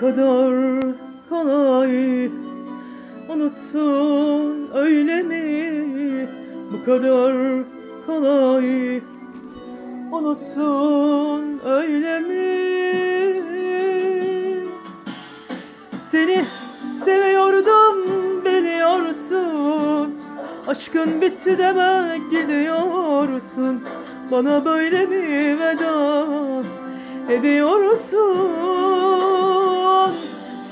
kadar kolay. Unuttun öyle mi? Bu kadar kolay. Unuttun öyle mi? Seni seviyordum biliyorsun. Aşkın bitti demek gidiyorsun. Bana böyle mi veda ediyorsun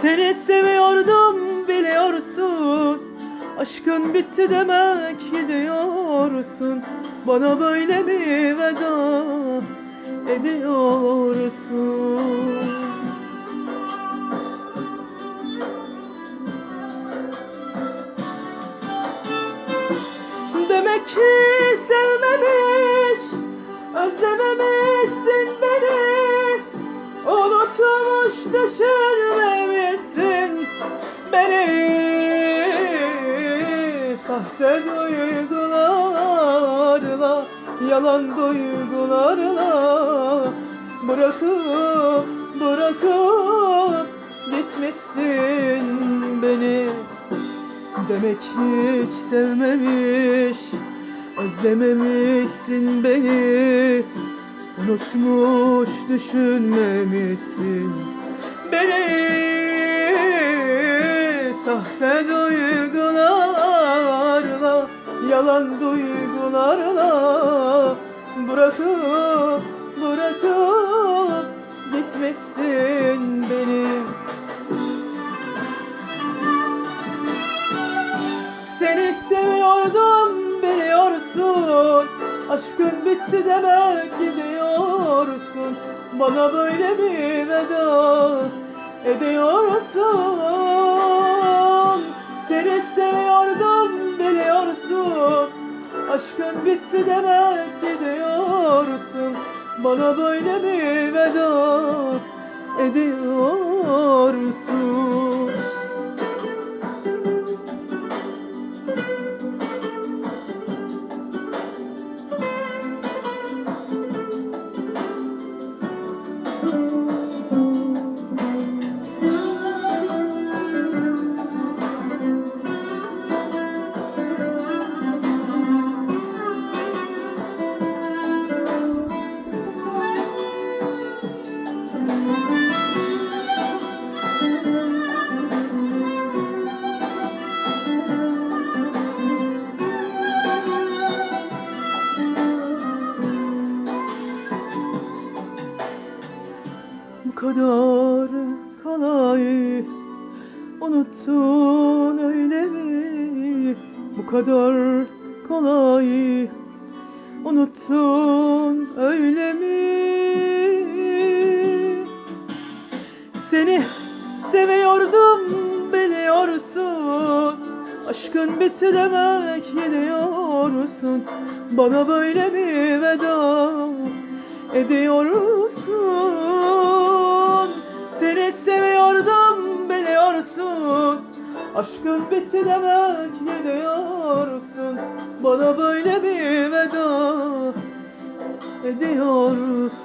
Seni seviyordum biliyorsun. Aşkın bitti demek gidiyorsun. Bana böyle mi veda ediyorsun? Demek ki sevmemiş, beni. Sahte duygularla, yalan duygularla Bırakıp, bırakıp gitmişsin beni. Demek hiç sevmemiş, özlememişsin beni. Unutmuş düşünmemişsin beni Sahte duygularla, yalan duygularla Bırakıp, bırakıp gitmişsin beni. Seni seviyordum biliyorsun. Aşkın bitti demek gidiyorsun. Bana böyle mi veda ediyorsun Seni seviyordum biliyorsun. Aşkın bitti demek gidiyorsun. Bana böyle mi veda ediyorsun kadar kolay. Unuttun öyle mi? Bu kadar kolay. Unuttun öyle mi? Seni seviyordum biliyorsun Aşkın bitti demek gidiyorsun Bana böyle mi veda ediyorsun Seni seviyordum biliyorsun. Aşkın bitti demek gidiyorsun Bana böyle mi veda ediyorsun.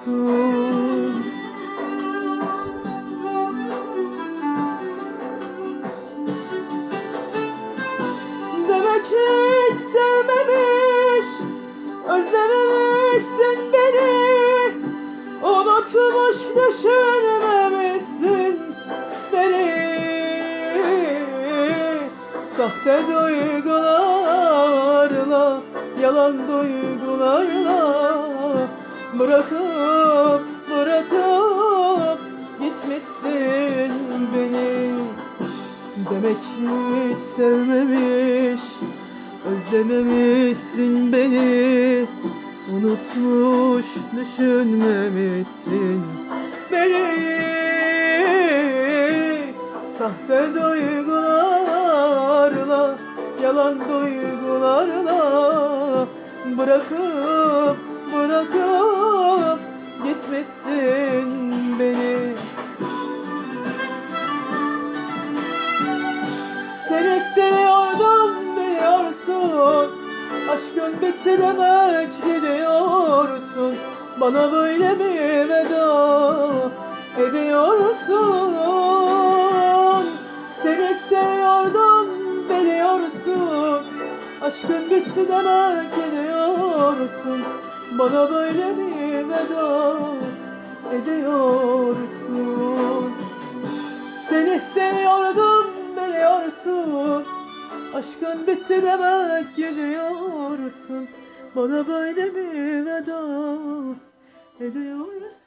Demek hiç sevmemiş Özlememişsin beni. Unutmuş düşünmemişsin Sahte duygularla Yalan duygularla Bırakıp bırakıp Gitmişsin beni. Demek hiç sevmemiş Özlememişsin beni. Unutmuş düşünmemişsin beni. Sahte duygularla Yalan duygularla Bırakıp bırakıp Gitmişsin beni. Seni seviyordum biliyorsun Aşkın bitti demek gidiyorsun. Bana böyle mi veda Aşkın bitti demek ediyorsun Bana böyle mi veda ediyorsun? Seni seviyordum biliyorsun. Aşkın bitti demek gidiyorsun Bana böyle mi veda ediyorsun